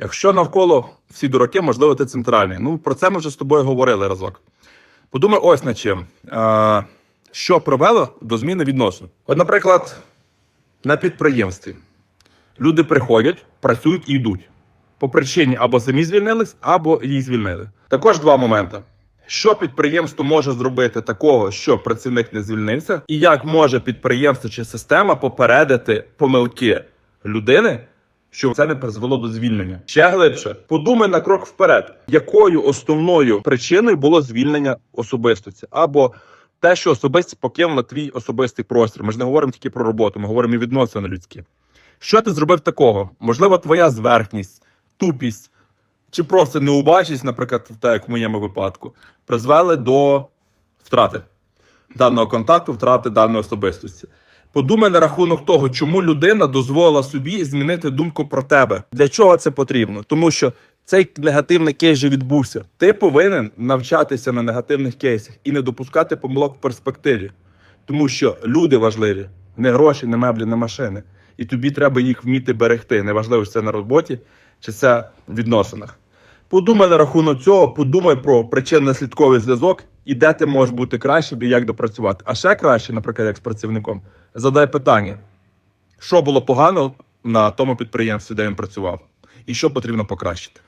Якщо навколо всі дураки, можливо, ти центральний. Ну, про це ми вже з тобою говорили разок. Подумай ось над чим. Е, що привело до зміни відносин? От, наприклад, на підприємстві люди приходять, працюють і йдуть. По причині або самі звільнились, або їх звільнили. Також два моменти. Що підприємство може зробити такого, що працівник не звільнився, і як може підприємство чи система попередити помилки людини, що це не призвело до звільнення. Ще глибше, подумай на крок вперед, якою основною причиною було звільнення особистості, або те, що особистість покинула твій особистий простір. Ми ж не говоримо тільки про роботу, ми говоримо і відносини людські. Що ти зробив такого? Можливо, твоя зверхність, тупість чи просто неубачність, наприклад, так як в моєму випадку, призвели до втрати даного контакту, втрати даної особистості. Подумай на рахунок того, чому людина дозволила собі змінити думку про тебе. Для чого це потрібно? Тому що цей негативний кейс вже відбувся. Ти повинен навчатися на негативних кейсах і не допускати помилок в перспективі. Тому що люди важливі, не гроші, не меблі, не машини. І тобі треба їх вміти берегти. Неважливо, чи це на роботі, чи це в відносинах. Подумай на рахунок цього, подумай про причинно-слідковий зв'язок і де ти можеш бути краще, і як допрацювати. А ще краще, наприклад, як з працівником, задай питання, що було погано на тому підприємстві, де він працював, і що потрібно покращити.